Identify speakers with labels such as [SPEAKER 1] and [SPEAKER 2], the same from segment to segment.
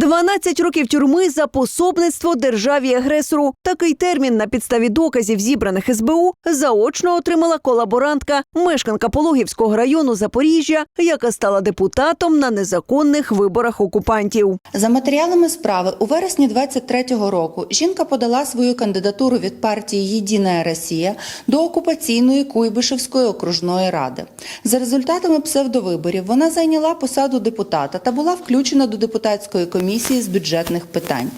[SPEAKER 1] 12 років тюрми за пособництво державі агресору. Такий термін на підставі доказів, зібраних СБУ, заочно отримала колаборантка, мешканка Пологівського району Запоріжжя, яка стала депутатом на незаконних виборах окупантів.
[SPEAKER 2] За матеріалами справи у вересні 23-го року жінка подала свою кандидатуру від партії Єдина Росія до окупаційної Куйбишевської окружної ради. За результатами псевдовиборів вона зайняла посаду депутата та була включена до депутатської комісії з бюджетних питань.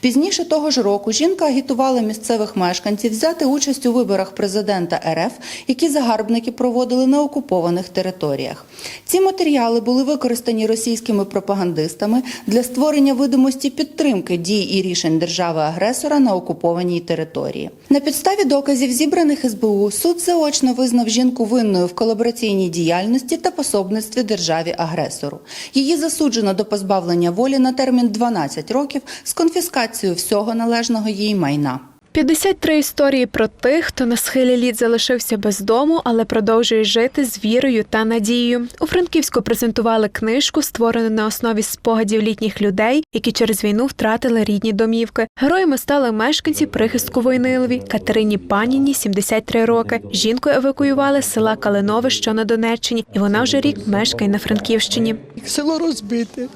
[SPEAKER 2] Пізніше того ж року жінка агітувала місцевих мешканців взяти участь у виборах президента РФ, які загарбники проводили на окупованих територіях. Ці матеріали були використані російськими пропагандистами для створення видимості підтримки дій і рішень держави-агресора на окупованій території. На підставі доказів, зібраних СБУ, суд заочно визнав жінку винною в колабораційній діяльності та пособництві державі-агресору. Її засуджено до позбавлення волі на термін 12 років з конфіскацією всього належного їй майна.
[SPEAKER 3] 53 історії про тих, хто на схилі літ залишився без дому, але продовжує жити з вірою та надією. У Франківську презентували книжку, створену на основі спогадів літніх людей, які через війну втратили рідні домівки. Героями стали мешканці прихистку Войнилові Катерині Паніні, 73 роки. Жінку евакуювали з села Калинове, що на Донеччині, і вона вже рік мешкає на Франківщині.
[SPEAKER 4] Село розбите.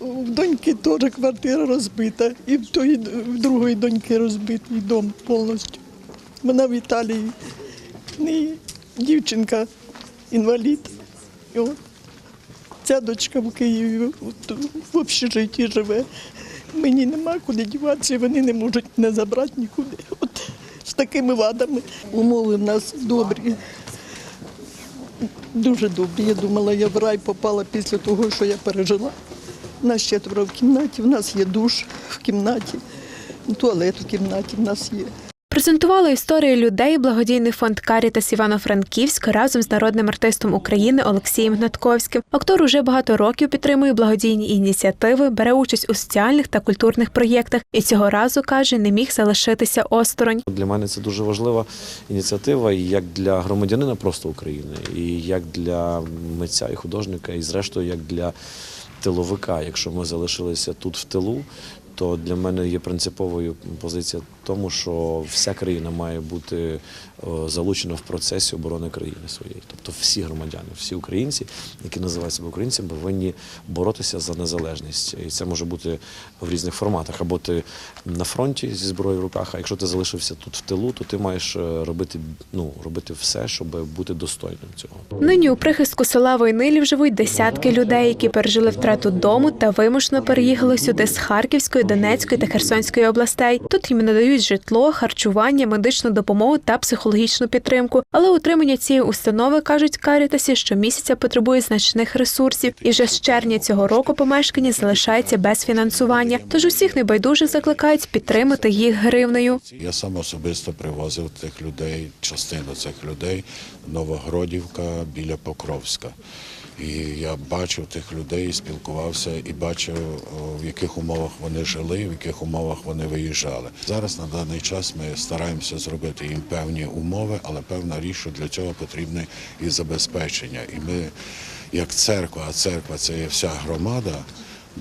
[SPEAKER 4] У доньки теж квартира розбита, і в тої в другої доньки розбитий дом повністю. Вона в Італії. Неї дівчинка інвалід. І от ця дочка в Києві от, в общежитті живе. Мені нема куди діватися, вони не можуть мене забрати нікуди. От з такими вадами. Умови в нас добрі. Дуже добрі. Я думала, я в рай попала після того, що я пережила. У нас четверо в кімнаті, в нас є душ в кімнаті, туалет в кімнаті в нас є.
[SPEAKER 3] Презентували історії людей благодійний фонд Карітас Івано-Франківськ разом з народним артистом України Олексієм Гнатковським. Актор уже багато років підтримує благодійні ініціативи, бере участь у соціальних та культурних проєктах і цього разу каже, не міг залишитися осторонь.
[SPEAKER 5] Для мене це дуже важлива ініціатива, як для громадянина просто України, і як для митця і художника, і зрештою як для тиловика. Якщо ми залишилися тут в тилу, то для мене є принциповою позиція тому, що вся країна має бути залучена в процесі оборони країни своєї. Тобто всі громадяни, всі українці, які називають себе українцями, повинні боротися за незалежність. І це може бути в різних форматах. Або ти на фронті зі зброєю в руках, а якщо ти залишився тут в тилу, то ти маєш е, робити, ну, робити все, щоб бути достойним цього.
[SPEAKER 3] Нині у прихистку села Войнилів живуть десятки людей, які пережили втрату дому та вимушено переїхали сюди з Харківської, Донецької та Херсонської областей. Тут їм надають житло, харчування, медичну допомогу та психологічну підтримку. Але утримання цієї установи кажуть Карітасі, щомісяця потребує значних ресурсів, і вже з червня цього року помешкання залишається без фінансування. Тож усіх небайдужих закликають підтримати їх гривнею.
[SPEAKER 6] Я сам особисто привозив тих людей, частину цих людей, Новогродівка біля Покровська. І я бачив тих людей, спілкувався і бачив, в яких умовах вони жили, в яких умовах вони виїжджали. Зараз на даний час ми стараємося зробити їм певні умови, але певна річ, що для цього потрібне і забезпечення. І ми, як церква, а церква це є вся громада.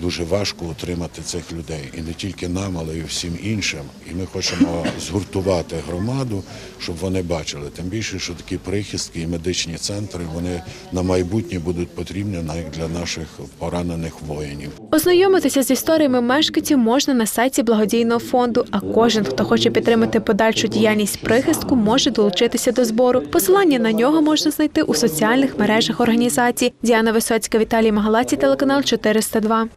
[SPEAKER 6] Дуже важко утримати цих людей і не тільки нам, але й всім іншим. І ми хочемо згуртувати громаду, щоб вони бачили. Тим більше, що такі прихистки і медичні центри вони на майбутнє будуть потрібні навіть для наших поранених воїнів.
[SPEAKER 3] Ознайомитися з історіями мешканців можна на сайті благодійного фонду. А кожен, хто хоче підтримати подальшу діяльність прихистку, може долучитися до збору. Посилання на нього можна знайти у соціальних мережах організації. Діана Висоцька, Віталій Магалаці, телеканал 402.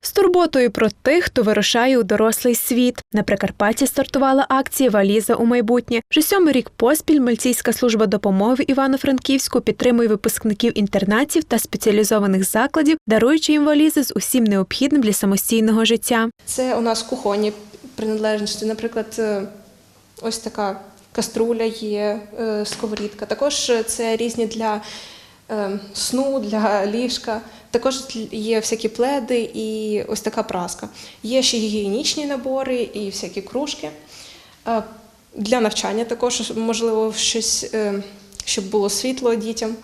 [SPEAKER 3] З турботою про тих, хто вирушає у дорослий світ. На Прикарпатті стартувала акція Валіза у майбутнє. Вже сьомий рік поспіль Мальційська служба допомоги Івано-Франківську підтримує випускників інтернатів та спеціалізованих закладів, даруючи їм валізи з усім необхідним для самостійного життя.
[SPEAKER 7] Це у нас кухонні приналежності, наприклад, е, ось така каструля є, е, сковорідка. Також це різні для сну, для ліжка. Також є всякі пледи і ось така праска. Є ще гігієнічні набори і всякі кружки. Е, Для навчання також можливо щось, е, щоб було світло дітям.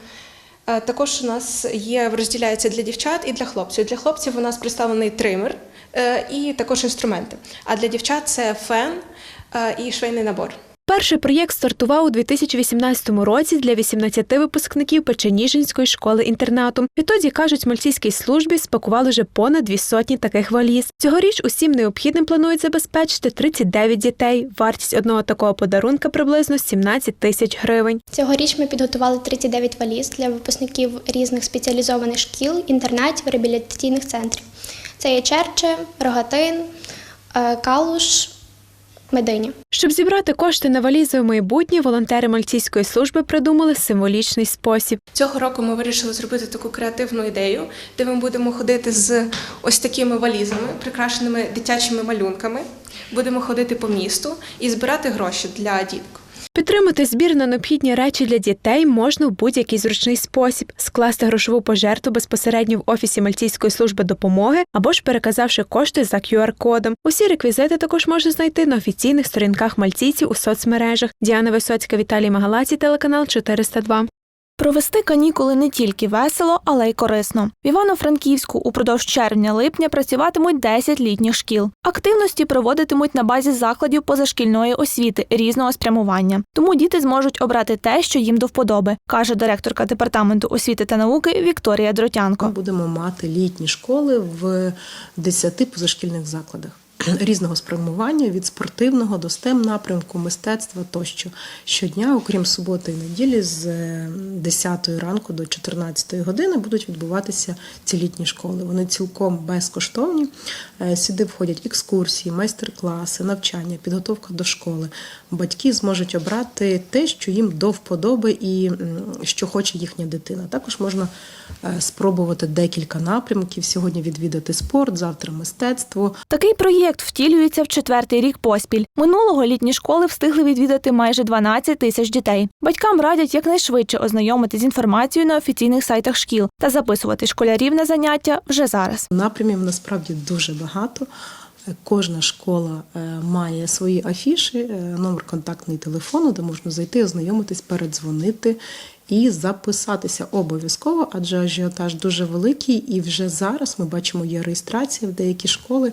[SPEAKER 7] Е, Також у нас є розділяється для дівчат і для хлопців. Для хлопців у нас представлений тример і також інструменти. А для дівчат це фен і швейний набор.
[SPEAKER 3] Перший проєкт стартував у 2018 році для 18 випускників Печеніжинської школи інтернату. Відтоді кажуть, мальтійській службі спакували вже понад дві сотні таких валіз. Цьогоріч усім необхідним планують забезпечити 39 дітей. Вартість одного такого подарунка приблизно 17 тисяч гривень.
[SPEAKER 8] Цьогоріч ми підготували 39 валіз для випускників різних спеціалізованих шкіл, інтернатів, реабілітаційних центрів. Це є Черче, Рогатин, е, Калуш, Медині.
[SPEAKER 3] Щоб зібрати кошти на валізи у майбутнє, волонтери мальтійської служби придумали символічний спосіб.
[SPEAKER 7] Цього року ми вирішили зробити таку креативну ідею, де ми будемо ходити з ось такими валізами, прикрашеними дитячими малюнками. Будемо ходити по місту і збирати гроші для діток.
[SPEAKER 3] Підтримати збір на необхідні речі для дітей можна в будь-який зручний спосіб: скласти грошову пожертву безпосередньо в офісі Мальтійської служби допомоги або ж переказавши кошти за QR-кодом. Усі реквізити також можна знайти на офіційних сторінках мальтійців у соцмережах. Діана Висоцька, Віталій Магалаці, телеканал 402.
[SPEAKER 9] Провести канікули не тільки весело, але й корисно. В Івано-Франківську упродовж червня-липня працюватимуть 10 літніх шкіл. Активності проводитимуть на базі закладів позашкільної освіти різного спрямування. Тому діти зможуть обрати те, що їм до вподоби, каже директорка департаменту освіти та науки Вікторія Дротянко.
[SPEAKER 10] будемо мати літні школи в 10 позашкільних закладах. Різного спрямування від спортивного до STEM напрямку, мистецтва тощо щодня, окрім суботи і неділі, з е, 10 ранку до 14 години будуть відбуватися ці літні школи. Вони цілком безкоштовні. Е, Сюди входять екскурсії, майстер-класи, навчання, підготовка до школи. Батьки зможуть обрати те, що їм до вподоби і що хоче їхня дитина. Також можна е, спробувати декілька напрямків. Сьогодні відвідати спорт, завтра мистецтво.
[SPEAKER 9] Такий проєкт втілюється в четвертий рік поспіль. Минулого літні школи встигли відвідати майже 12 тисяч дітей. Батькам радять якнайшвидше ознайомитися з інформацією на офіційних сайтах шкіл та записувати школярів на заняття вже зараз.
[SPEAKER 10] Напрямів насправді дуже багато. Кожна школа е, має свої афіші, е, номер контактний телефону, де можна зайти, ознайомитись, передзвонити і записатися обов'язково, адже ажіотаж дуже великий, і вже зараз ми бачимо, є реєстрація в деякі школи.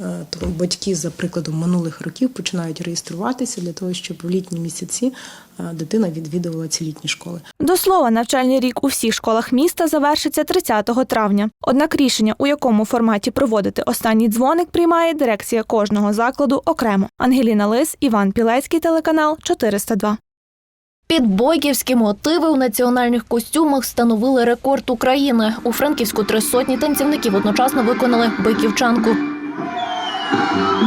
[SPEAKER 10] Е, Тому батьки, за прикладом минулих років, починають реєструватися для того, щоб в літні місяці е, дитина відвідувала ці літні школи.
[SPEAKER 9] До слова, навчальний рік у всіх школах міста завершиться 30 травня. Однак рішення, у якому форматі проводити останній дзвоник, приймає дирекція кожного закладу окремо. Ангеліна Лис, Іван Пілецький, телеканал 402.
[SPEAKER 11] Під бойківські мотиви у національних костюмах встановили рекорд України. У Франківську три сотні танцівників одночасно виконали бойківчанку. Thank you.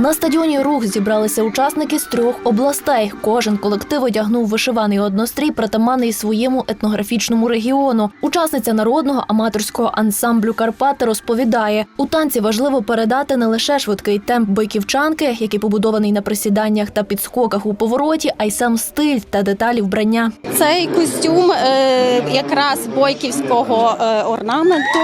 [SPEAKER 11] На стадіоні рух зібралися учасники з трьох областей. Кожен колектив одягнув вишиваний однострій, притаманний своєму етнографічному регіону. Учасниця народного аматорського ансамблю Карпати розповідає: у танці важливо передати не лише швидкий темп бойківчанки, який побудований на присіданнях та підскоках у повороті, а й сам стиль та деталі вбрання.
[SPEAKER 12] Цей костюм е, якраз бойківського е, орнаменту,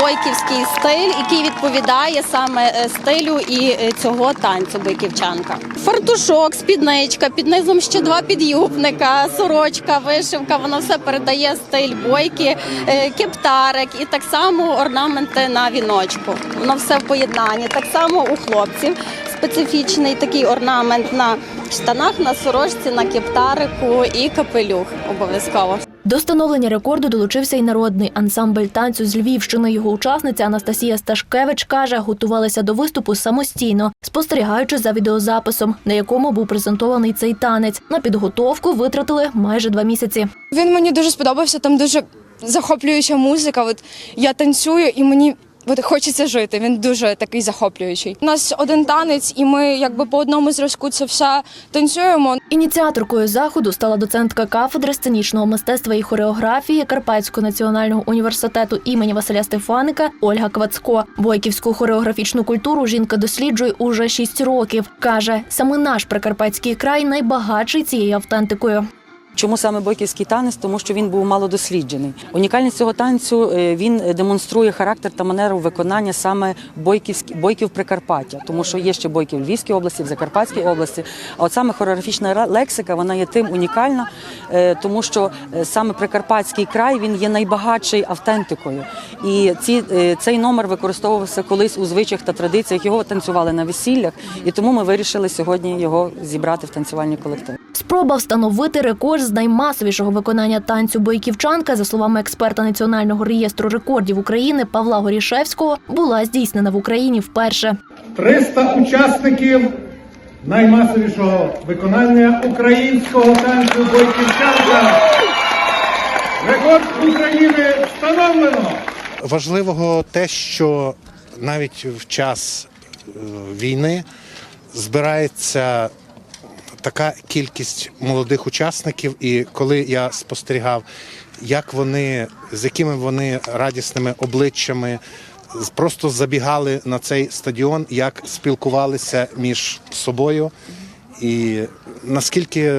[SPEAKER 12] бойківський стиль, який відповідає саме е, стилю і е, цього танцю бойківчанка. Фартушок, спідничка, під низом ще два підюбника, сорочка, вишивка. Воно все передає стиль бойки, е, кептарик і так само орнаменти на віночку. Воно все в поєднанні. Так само у хлопців специфічний такий орнамент на штанах, на сорочці, на кептарику і капелюх обов'язково.
[SPEAKER 11] До встановлення рекорду долучився й народний ансамбль танцю з Львівщини. Його учасниця Анастасія Сташкевич каже, готувалися до виступу самостійно, спостерігаючи за відеозаписом, на якому був презентований цей танець. На підготовку витратили майже два місяці.
[SPEAKER 13] Він мені дуже сподобався. Там дуже захоплююча музика. От я танцюю і мені. От хочеться жити. Він дуже такий захоплюючий. У нас один танець, і ми якби по одному зразку це все танцюємо.
[SPEAKER 11] Ініціаторкою заходу стала доцентка кафедри сценічного мистецтва і хореографії Карпатського національного університету імені Василя Стефаника Ольга Квацко. Бойківську хореографічну культуру жінка досліджує уже шість років. каже, саме наш прикарпатський край найбагатший цією автентикою.
[SPEAKER 14] Чому саме бойківський танець? Тому що він був мало досліджений. Унікальність цього танцю е, він демонструє характер та манеру виконання саме бойківські бойків Прикарпаття, тому що є ще бойки в Львівській області, в Закарпатській області. А от саме хореографічна лексика вона є тим унікальна, е, тому що е, саме Прикарпатський край він є найбагатший автентикою. І ці, цей номер використовувався колись у звичаях та традиціях. Його танцювали на весіллях, і тому ми вирішили сьогодні його зібрати в танцювальні колективи.
[SPEAKER 11] Спроба встановити рекорд з наймасовішого виконання танцю бойківчанка, за словами експерта Національного реєстру рекордів України Павла Горішевського, була здійснена в Україні вперше.
[SPEAKER 15] 300 учасників наймасовішого виконання українського танцю Бойківчанка. Рекорд України встановлено.
[SPEAKER 16] Важливого те, що навіть в час е, війни збирається така кількість молодих учасників, і коли я спостерігав, як вони, з якими вони радісними обличчями просто забігали на цей стадіон, як спілкувалися між собою, і наскільки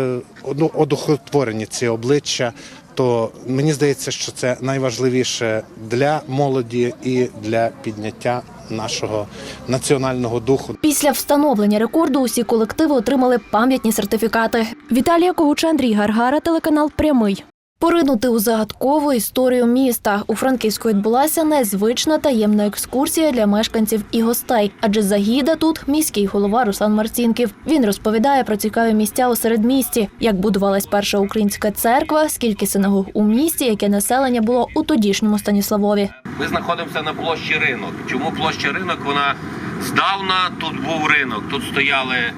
[SPEAKER 16] одну- одухотворені ці обличчя, то мені здається, що це найважливіше для молоді і для підняття нашого національного духу.
[SPEAKER 11] Після встановлення рекорду усі колективи отримали пам'ятні сертифікати. Віталія Когуча, Андрій Гаргара, телеканал Прямий. Поринути у загадкову історію міста у Франківську відбулася незвична таємна екскурсія для мешканців і гостей. Адже загіда тут міський голова Руслан Марцінків. Він розповідає про цікаві місця у середмісті, як будувалась перша українська церква, скільки синагог у місті, яке населення було у тодішньому Станіславові.
[SPEAKER 17] Ми знаходимося на площі ринок. Чому площа ринок? Вона здавна тут був ринок. Тут стояли, е,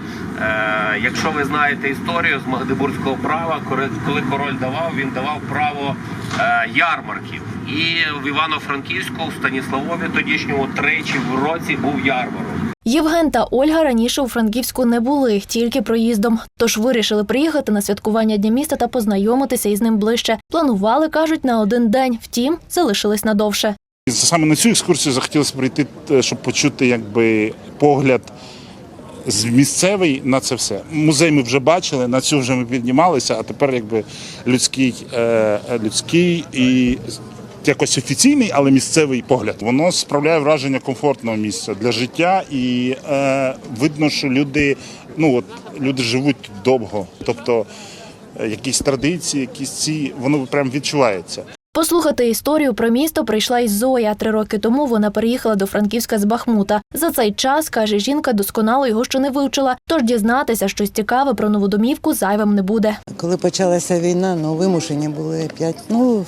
[SPEAKER 17] якщо ви знаєте історію з Магдебурзького права, коли- король давав, він давав право е, ярмарків. І в Івано-Франківську, в Станіславові тодішньому тричі в році був ярмарок.
[SPEAKER 11] Євген та Ольга раніше у Франківську не були, тільки проїздом. Тож вирішили приїхати на святкування Дня міста та познайомитися із ним ближче. Планували, кажуть, на один день. Втім, залишились надовше.
[SPEAKER 18] І Саме на цю екскурсію захотілося прийти, е, щоб почути якби погляд місцевий на це все. Музей ми вже бачили, на цю вже ми піднімалися, а тепер якби людський, е, людський і якось офіційний, але місцевий погляд. Воно справляє враження комфортного місця для життя, і е, видно, що люди, ну от люди живуть тут довго. Тобто е, якісь традиції, якісь ці, воно прям відчувається.
[SPEAKER 11] Послухати історію про місто прийшла й Зоя. Три роки тому вона переїхала до Франківська з Бахмута. За цей час, каже жінка, досконало його ще не вивчила, тож дізнатися щось цікаве про нову домівку зайвим не буде.
[SPEAKER 19] Коли почалася війна, ну вимушені були п'ять. Ну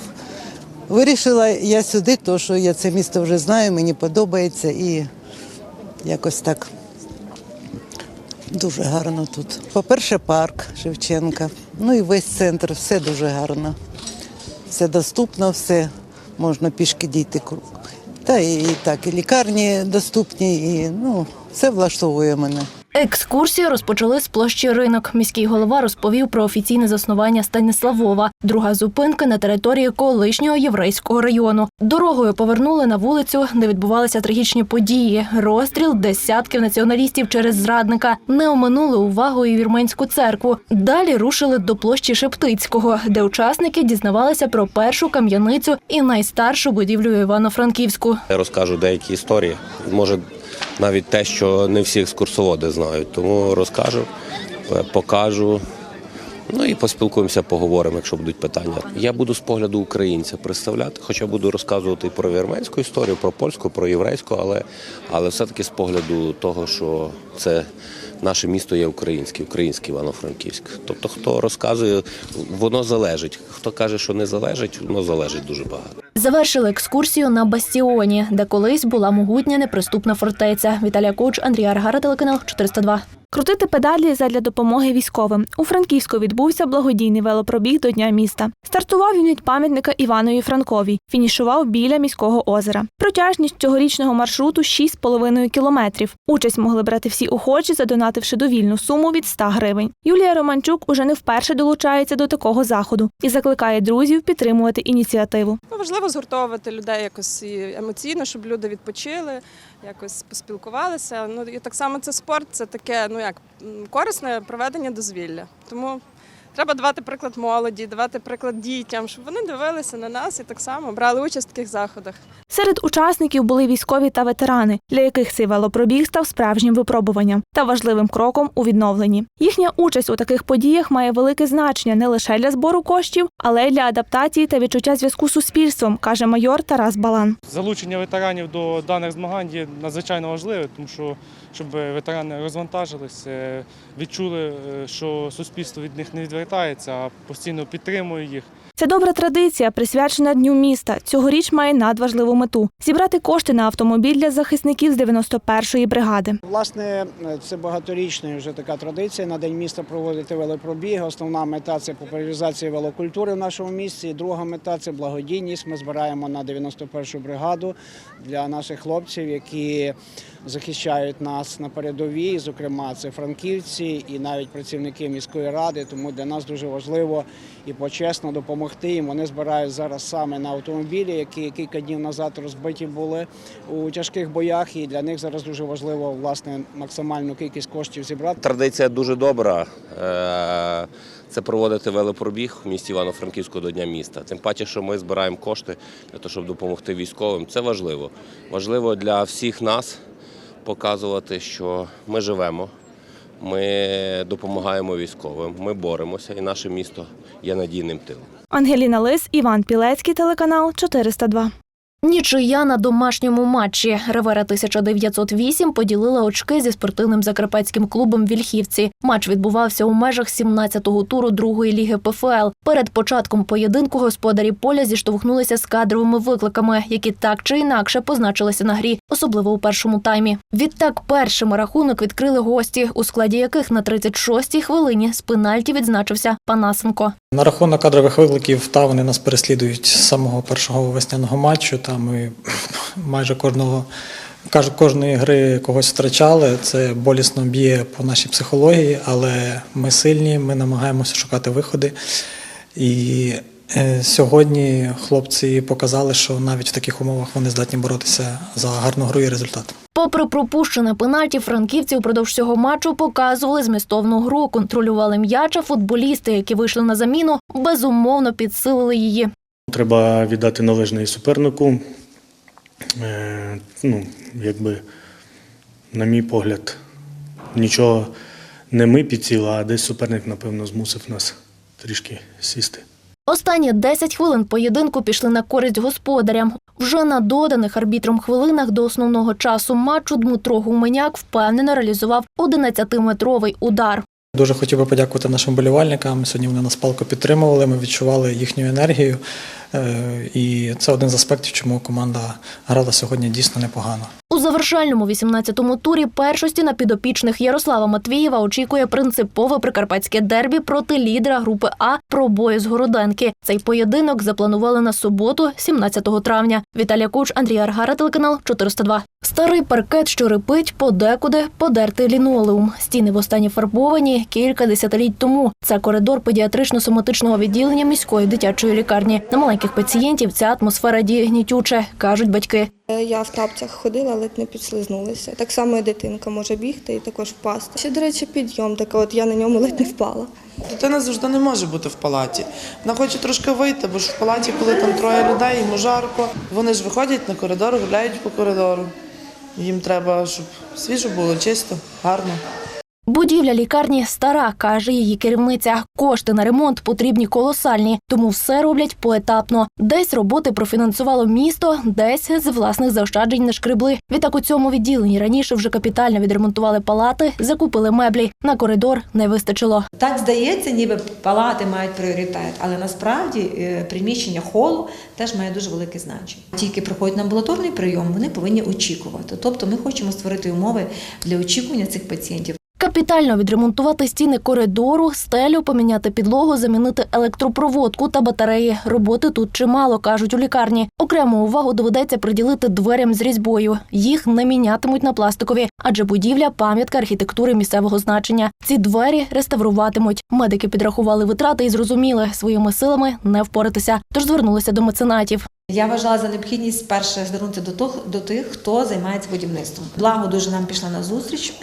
[SPEAKER 19] вирішила я сюди, тому що я це місто вже знаю, мені подобається і якось так дуже гарно тут. По-перше, парк Шевченка, ну і весь центр, все дуже гарно. Все доступно, все можна пішки дійти. круг. Та і, так, і лікарні доступні, і ну, все влаштовує мене.
[SPEAKER 11] Екскурсію розпочали з площі ринок. Міський голова розповів про офіційне заснування Станіславова. Друга зупинка на території колишнього єврейського району. Дорогою повернули на вулицю, де відбувалися трагічні події. Розстріл десятків націоналістів через зрадника. Не оминули увагою вірменську церкву. Далі рушили до площі Шептицького, де учасники дізнавалися про першу кам'яницю і найстаршу будівлю Івано-Франківську.
[SPEAKER 17] Розкажу деякі історії. Може, навіть те, що не всі екскурсоводи знають. Тому розкажу, е, покажу. Ну і поспілкуємося, поговоримо, якщо будуть питання. Я буду з погляду українця представляти, хоча буду розказувати про вірменську історію, про польську, про єврейську, але, але все-таки з погляду того, що це наше місто є українське, український Івано-Франківськ. Тобто, хто розказує, воно залежить. Хто каже, що не залежить, воно залежить дуже багато.
[SPEAKER 11] Завершили екскурсію на Бастіоні, де колись була могутня неприступна фортеця. Віталія Коч, Андрій Аргара, телеканал 402.
[SPEAKER 9] Крутити педалі задля допомоги військовим. У Франківську відбувся благодійний велопробіг до Дня міста. Стартував він від пам'ятника Іванові Франковій, фінішував біля міського озера. Протяжність цьогорічного маршруту 6,5 кілометрів. Участь могли брати всі охочі, задонативши довільну суму від 100 гривень. Юлія Романчук уже не вперше долучається до такого заходу і закликає друзів підтримувати ініціативу.
[SPEAKER 20] Ну, важливо згуртовувати людей якось емоційно, щоб люди відпочили, якось поспілкувалися. Ну і так само це спорт, це таке, ну як корисне проведення дозвілля. Тому Треба давати приклад молоді, давати приклад дітям, щоб вони дивилися на нас і так само брали участь в таких заходах.
[SPEAKER 9] Серед учасників були військові та ветерани, для яких цей велопробіг став справжнім випробуванням та важливим кроком у відновленні. Їхня участь у таких подіях має велике значення не лише для збору коштів, але й для адаптації та відчуття зв'язку з суспільством, каже майор Тарас Балан.
[SPEAKER 21] Залучення ветеранів до даних змагань є надзвичайно важливе, тому що щоб ветерани розвантажились, е, відчули, е, що суспільство від них не відвертається, а постійно підтримує їх.
[SPEAKER 9] Ця добра традиція, присвячена Дню міста, цьогоріч має надважливу мету зібрати кошти на автомобіль для захисників з 91-ї бригади.
[SPEAKER 22] Власне, це багаторічна вже така традиція на день міста проводити велопробіги. Основна мета це популяризація велокультури в нашому місті. Друга мета це благодійність. Ми збираємо на 91-ю бригаду для наших хлопців, які захищають нас на передовій. Зокрема, це франківці і навіть працівники міської ради. Тому для нас дуже важливо і почесно допомогти їм. Вони збирають зараз саме на автомобілі, які кілька днів назад розбиті були у тяжких боях. І для них зараз дуже важливо власне максимальну кількість коштів зібрати.
[SPEAKER 17] Традиція дуже добра. Е, Це проводити велопробіг в місті Івано-Франківську до Дня міста. Тим паче, що ми збираємо кошти для того, щоб допомогти військовим. Це важливо. Важливо для всіх нас показувати, що ми живемо, ми допомагаємо військовим, ми боремося, і наше місто є надійним тилом.
[SPEAKER 9] Ангеліна Лис, Іван Пілецький, телеканал 402.
[SPEAKER 11] Нічия на домашньому матчі. Ревера 1908 поділила очки зі спортивним закарпатським клубом Вільхівці. Матч відбувався у межах 17-го туру другої ліги ПФЛ. Перед початком поєдинку господарі поля зіштовхнулися з кадровими викликами, які так чи інакше позначилися на грі, особливо у першому таймі. Відтак першими рахунок відкрили гості, у складі яких на 36-й хвилині з пенальті відзначився Панасенко.
[SPEAKER 23] На рахунок кадрових викликів, та вони нас переслідують з самого першого весняного матчу. Та ми майже кожного кожної гри когось втрачали. Це болісно б'є по нашій психології, але ми сильні, ми намагаємося шукати виходи. І сьогодні хлопці показали, що навіть в таких умовах вони здатні боротися за гарну гру і результат.
[SPEAKER 11] Попри пропущене пенальті, франківці упродовж цього матчу показували змістовну гру, контролювали м'яча. Футболісти, які вийшли на заміну, безумовно підсилили її.
[SPEAKER 24] Треба віддати належне супернику. Е, ну, якби, на мій погляд, нічого не ми підсіли, а десь суперник, напевно, змусив нас трішки сісти.
[SPEAKER 11] Останні 10 хвилин поєдинку пішли на користь господарям. Вже на доданих арбітром хвилинах до основного часу матчу Дмитро Гуменяк впевнено реалізував 11-метровий удар.
[SPEAKER 23] Дуже хотів би подякувати нашим болівальникам. Сьогодні вони нас палко підтримували. Ми відчували їхню енергію. Е, І це один з аспектів, чому команда грала сьогодні дійсно непогано.
[SPEAKER 11] У завершальному 18-му турі першості на підопічних Ярослава Матвієва очікує принципове прикарпатське дербі проти лідера групи А пробою з Городенки. Цей поєдинок запланували на суботу, 17 травня. Віталія Куч, Андрій Аргара, телеканал 402. Старий паркет, що рипить, подекуди подертий лінолеум. Стіни востаннє фарбовані кілька десятиліть тому. Це коридор педіатрично-соматичного відділення міської дитячої лікарні. На маленьких пацієнтів ця атмосфера діє гнітюче, кажуть батьки.
[SPEAKER 25] Е, Я в тапцях ходила, ледь не підслизнулася. Так само і дитинка може бігти і також впасти. Ще, до речі, підйом, так от я на ньому ледь не впала.
[SPEAKER 26] Дитина завжди не може бути в палаті. Вона хоче трошки вийти, бо ж в палаті, коли там троє людей, йому жарко. Вони ж виходять на коридор, гуляють по коридору. Їм треба, щоб свіжо було, чисто, гарно.
[SPEAKER 11] Будівля лікарні стара, каже її керівниця. Кошти на ремонт потрібні колосальні, тому все роблять поетапно. Десь роботи профінансувало місто, десь з власних заощаджень не шкребли. Відтак у цьому відділенні раніше вже капітально відремонтували палати, закупили меблі. На коридор не вистачило.
[SPEAKER 27] Так здається, ніби палати мають пріоритет, але насправді е, приміщення холу теж має дуже велике значення. Тільки приходять на амбулаторний прийом, вони повинні очікувати. Тобто ми хочемо створити умови для очікування цих пацієнтів.
[SPEAKER 11] Капітально відремонтувати стіни коридору, стелю, поміняти підлогу, замінити електропроводку та батареї. Роботи тут чимало, кажуть у лікарні. Окрему увагу доведеться приділити дверям з різьбою. Їх не мінятимуть на пластикові, адже будівля пам'ятка архітектури місцевого значення. Ці двері реставруватимуть. Медики підрахували витрати і зрозуміли, своїми силами не впоратися, тож звернулися до меценатів.
[SPEAKER 27] Я вважала за необхідність перше звернутися до тих, хто займається будівництвом. Благо дуже нам пішла на зустріч.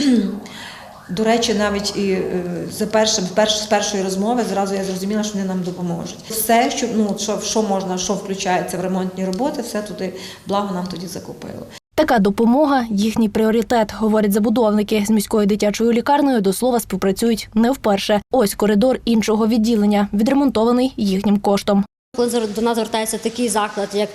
[SPEAKER 27] До речі, навіть і е, за першим, перш, з першої розмови зразу я зрозуміла, що вони нам допоможуть. Все, що ну що, що можна, що включається в ремонтні роботи, все туди благо нам тоді закупили.
[SPEAKER 11] Така допомога їхній пріоритет, говорять забудовники. З міською дитячою лікарнею до слова співпрацюють не вперше. Ось коридор іншого відділення, відремонтований їхнім коштом.
[SPEAKER 12] Коли до нас звертається такий заклад, як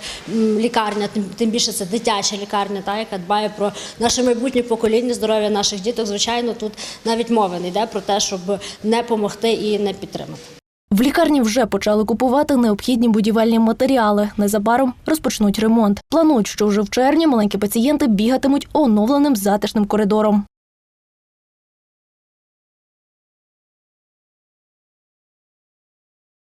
[SPEAKER 12] лікарня, тим, більше це дитяча лікарня, та, яка дбає про наше майбутнє покоління, здоров'я наших діток, звичайно, тут навіть мови не йде про те, щоб не допомогти і не підтримати.
[SPEAKER 11] В лікарні вже почали купувати необхідні будівельні матеріали. Незабаром розпочнуть ремонт. Планують, що вже в червні маленькі пацієнти бігатимуть оновленим затишним коридором.